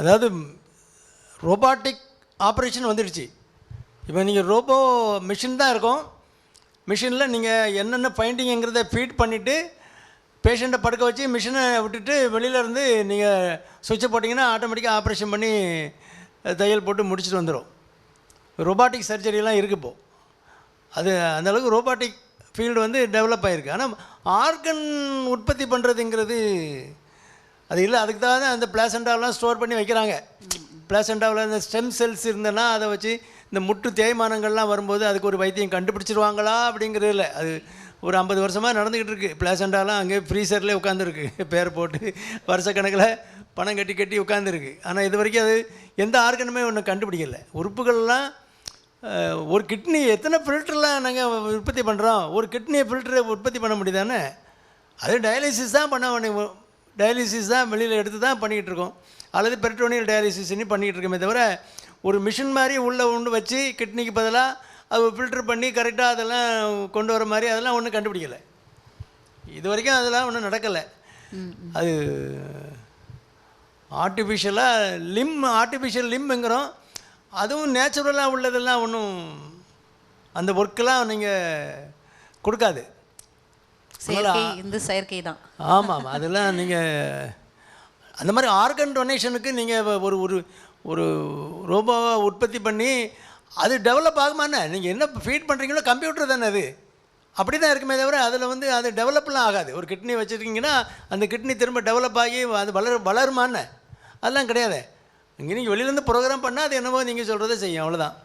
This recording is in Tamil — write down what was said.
அதாவது ரோபாட்டிக் ஆப்ரேஷன் வந்துடுச்சு. இப்போ நீங்கள் ரோபோ மிஷின் தான் இருக்கும். மிஷினில் நீங்கள் என்னென்ன ஃபைண்டிங்கிறத ஃபீட் பண்ணிவிட்டு பேஷண்ட்டை படுக்க வச்சு மிஷினை விட்டுட்டு வெளியில இருந்து நீங்கள் சுவிட்சை போட்டிங்கன்னா ஆட்டோமேட்டிக்காக ஆப்ரேஷன் பண்ணி தையல் போட்டு முடிச்சுட்டு வந்துடும் ரோபாட்டிக் சர்ஜரிலாம் இருக்குது இப்போது அது அந்தளவுக்கு ரோபாட்டிக் ஃபீல்டு வந்து டெவலப் ஆகிருக்கு ஆனால் ஆர்கன் உற்பத்தி பண்ணுறதுங்கிறது அது இல்லை அதுக்கு தான் அந்த பிளாசண்டாவெலாம் ஸ்டோர் பண்ணி வைக்கிறாங்க. பிளாசண்டாவில் இந்த ஸ்டெம் செல்ஸ் இருந்ததுன்னா அதை வச்சு இந்த முட்டு தேய்மானங்கள்லாம் வரும்போது அதுக்கு ஒரு வைத்தியம் கண்டுபிடிச்சிருவாங்களா அப்படிங்கிறது இல்லை அது ஒரு ஐம்பது வருஷமாக நடந்துக்கிட்டு இருக்குது பிளாசண்டாலாம் அங்கே ஃப்ரீசர்லேயே உட்காந்துருக்கு பேர் போட்டு வருஷக்கணக்கில் பணம் கட்டி கட்டி உட்காந்துருக்கு ஆனால் இது வரைக்கும் அது எந்த ஆர்கனுமே ஒன்று கண்டுபிடிக்கலை. உறுப்புகள்லாம் ஒரு கிட்னி எத்தனை ஃபில்டர்லாம் நாங்கள் உற்பத்தி பண்ணுறோம் ஒரு கிட்னியை ஃபில்டரை உற்பத்தி பண்ண முடியுதானே? அது டயாலிசிஸ் தான் பண்ண வேண்டிய டயாலிசிஸ் தான் வெளியில் எடுத்து தான் பண்ணிக்கிட்டு இருக்கோம். அல்லது பெர்டோனியல் டயாலிசிஸ்னு பண்ணிக்கிட்டு இருக்கோமே தவிர ஒரு மிஷின் மாதிரி உள்ளே ஒன்று வச்சு கிட்னிக்கு பதிலாக அது ஃபில்டர் பண்ணி கரெக்டாக அதெல்லாம் கொண்டு வர மாதிரி அதெல்லாம் ஒன்றும் கண்டுபிடிக்கலை. இது வரைக்கும் அதெல்லாம் ஒன்றும் நடக்கலை. அது ஆர்டிஃபிஷியலாக லிம் ஆர்டிஃபிஷியல் லிம்ங்கிறோம் அதுவும் நேச்சுரலாக உள்ளதெல்லாம் ஒன்றும் அந்த ஒர்க்கெலாம் நீங்கள் கொடுக்காது. செயற்கை இந்த செயற்கை தான் ஆமாம் அதெல்லாம் நீங்கள் அந்த மாதிரி ஆர்கன் டொனேஷனுக்கு நீங்கள் ஒரு ஒரு ஒரு ரோபோவை உற்பத்தி பண்ணி அது டெவலப் ஆகுமாண்ணே நீங்கள் என்ன ஃபீட் பண்ணுறீங்களோ கம்ப்யூட்டர் தானே அது. அப்படி தான் இருக்குமே தவிர அதில் வந்து அது டெவலப்லாம் ஆகாது. ஒரு கிட்னி வச்சுருக்கீங்கன்னா அந்த கிட்னி திரும்ப டெவலப் ஆகி அது வளர வளருமான்னு அதெல்லாம் கிடையாது. இங்கே நீங்கள் வெளியிலேருந்து ப்ரோக்ராம் பண்ணால் அது என்னவோ நீங்கள் சொல்கிறத செய்யும் அவ்வளோதான்